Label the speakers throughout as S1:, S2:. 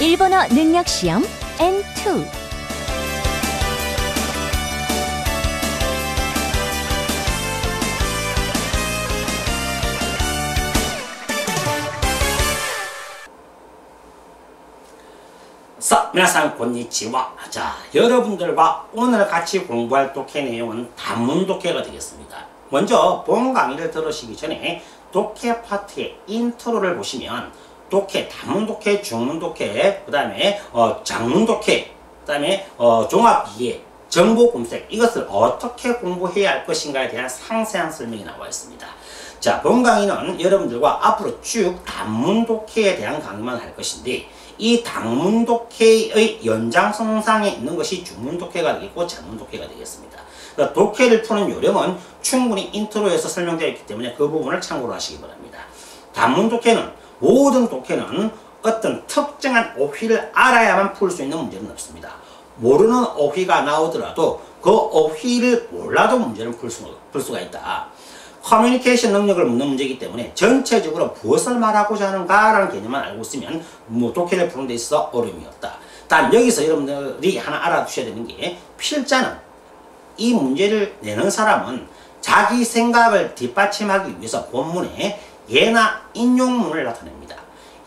S1: 일본어 능력 시험 N2
S2: さあ、皆さん、こんにちは. 자, 여러분들과 오늘 같이 공부할 독해 내용은 단문 독해가 되겠습니다. 먼저 본 강의를 들으시기 전에 독해 파트의 인트로를 보시면 독해, 단문 독해, 중문 독해, 그 다음에 어, 장문 독해, 그 다음에 어, 종합 이해, 정보 검색 이것을 어떻게 공부해야 할 것인가에 대한 상세한 설명이 나와 있습니다. 자, 본 강의는 여러분들과 앞으로 쭉 단문 독해에 대한 강의만 할 것인데 이 단문 독해의 연장선상에 있는 것이 중문 독해가 되겠고 장문 독해가 되겠습니다. 그러니까 독해를 푸는 요령은 충분히 인트로에서 설명되어 있기 때문에 그 부분을 참고로 하시기 바랍니다. 단문 독해는 모든 독해는 어떤 특정한 어휘를 알아야만 풀 수 있는 문제는 없습니다. 모르는 어휘가 나오더라도 그 어휘를 몰라도 문제를 풀, 수, 풀 수가 있다. 커뮤니케이션 능력을 묻는 문제이기 때문에 전체적으로 무엇을 말하고자 하는가 라는 개념만 알고 있으면 뭐 독해를 푸는 데 있어 어려움이 없다. 단 여기서 여러분들이 하나 알아두셔야 되는 게 필자는 이 문제를 내는 사람은 자기 생각을 뒷받침하기 위해서 본문에 예나 인용문을 나타냅니다.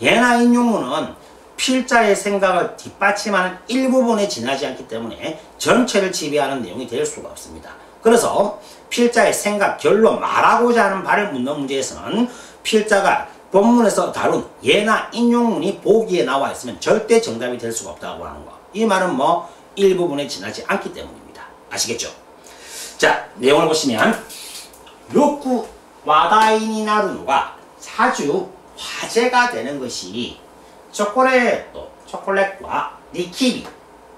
S2: 예나 인용문은 필자의 생각을 뒷받침하는 일부분에 지나지 않기 때문에 전체를 지배하는 내용이 될 수가 없습니다. 그래서 필자의 생각, 결론, 말하고자 하는 바를 묻는 문제에서는 필자가 본문에서 다룬 예나 인용문이 보기에 나와 있으면 절대 정답이 될 수가 없다고 하는 거. 이 말은 뭐 일부분에 지나지 않기 때문입니다. 아시겠죠? 자, 내용을 보시면 요쿠 와다이니나루노가 자주 화제가 되는 것이 초콜릿, 초콜릿과 니키비,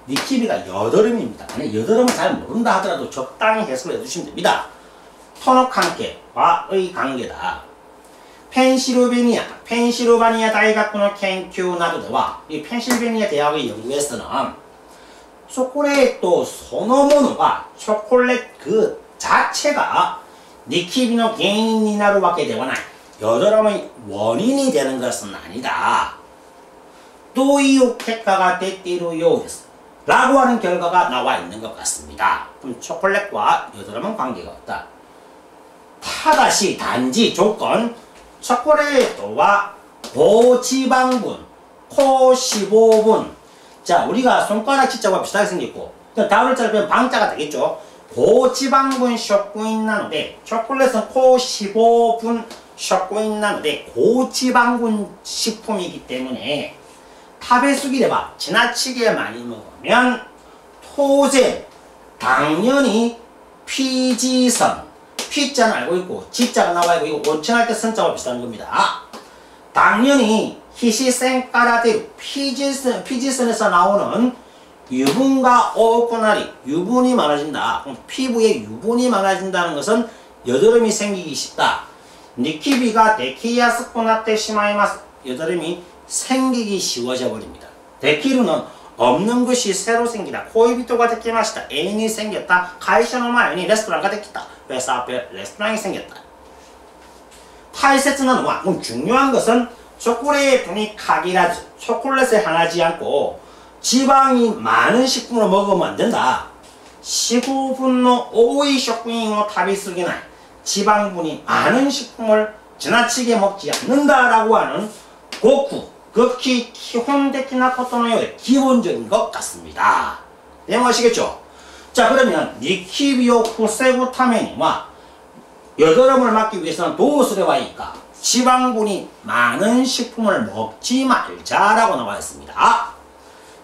S2: 니키비가 여드름입니다. 만약 여드름을 잘 모른다 하더라도 적당히 해석을 해주시면 됩니다. 토너 관계와의 관계다. 펜실베니아, 펜실바니아 대학의研究 나도대와 이 펜실베니아 대학의 연구에서는 초콜릿 또 소노모노가 초콜릿 그 자체가 니키비의 原因になるわけではない. 여드름의 원인이 되는 것은 아니다. という結果が出ているようです. 라고 하는 결과가 나와 있는 것 같습니다. 그럼 초콜릿과 여드름은 관계가 없다. 타다시 단지 조건 초콜릿과 고지방분, 코15분 자 우리가 손가락 치자와 비슷하게 생겼고 다음을 짧으면 방자가 되겠죠. 고지방분 쇼크인 나는데 초콜릿은 코 15분 쇼크인 나는데 고지방분 식품이기 때문에 타베수기레바 지나치게 많이 먹으면 토제 당연히 피지선 피자는 알고 있고 지자가 나와 있고 이거 원천할 때 선자와 비슷한 겁니다. 당연히 히시센까라데루 피지선, 피지선에서 나오는 유분과 오코나리 유분이 많아진다. 피부에 유분이 많아진다는 것은 여드름이 생기기 쉽다. 니키비가 데키야스코나테 시마이마스 여드름이 생기기 쉬워져 버립니다. 데키루는 없는 것이 새로 생기다. 코이비토가 데키마시다. 애인이 생겼다. 가이샤노 마연이 레스토랑가 데키다. 회사 앞에 레스토랑이 생겼다. 타이세츠는 와. 중요한 것은 초콜릿분이 카기라즈. 초콜릿에 향하지 않고 지방이 많은 식품을 먹으면 안 된다. 15분의 5이 쇼핑이고 탑이 쓰기나 지방분이 많은 식품을 지나치게 먹지 않는다라고 하는 고쿠 극히 기혼데키나 코토노의 기본적인 것 같습니다. 내용하시겠죠? 자 그러면 니키비오 쿠세구타메니와 여드름을 막기 위해서는 도우스레와 이까 지방분이 많은 식품을 먹지 말자라고 나와 있습니다.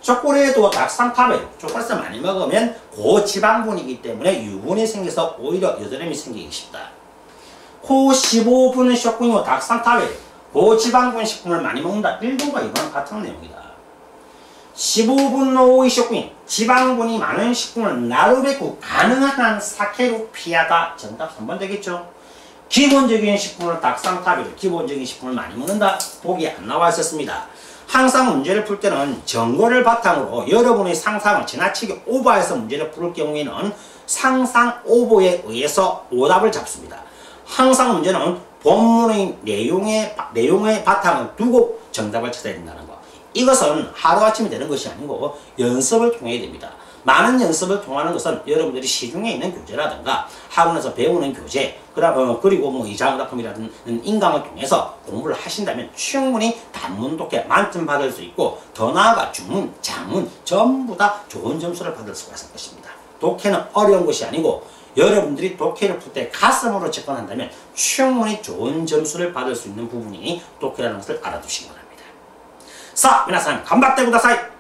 S2: 초콜릿도 닭상파베 초콜릿을 많이 먹으면 고지방분이기 때문에 유분이 생겨서 오히려 여드름이 생기기 쉽다. 코 15분 쇼크이고 닭상파베 고지방분 식품을 많이 먹는다. 1번과 2번 같은 내용이다. 15분 노의 쇼크인 지방분이 많은 식품을 나루베고 가능한 한 사케로 피하다. 정답 3번 되겠죠. 기본적인 식품을 닭상타비를 기본적인 식품을 많이 먹는다. 보기 안 나와 있었습니다. 항상 문제를 풀 때는 정보를 바탕으로 여러분의 상상을 지나치게 오버해서 문제를 풀 경우에는 상상 오버에 의해서 오답을 잡습니다. 항상 문제는 본문의 내용의, 내용의 바탕을 두고 정답을 찾아야 된다는 거. 이것은 하루아침에 되는 것이 아니고 연습을 통해야 됩니다. 많은 연습을 통하는 것은 여러분들이 시중에 있는 교재라든가 학원에서 배우는 교재 그다음, 뭐 그리고 뭐 이자학작품이라든 인강을 통해서 공부를 하신다면 충분히 단문 독해 만점 받을 수 있고 더 나아가 주문, 장문 전부 다 좋은 점수를 받을 수가 있을 것입니다. 독해는 어려운 것이 아니고 여러분들이 독해를 풀 때 가슴으로 접근한다면 충분히 좋은 점수를 받을 수 있는 부분이 독해라는 것을 알아두시기 바랍니다. 사, 미나상, 간박대 구다사이!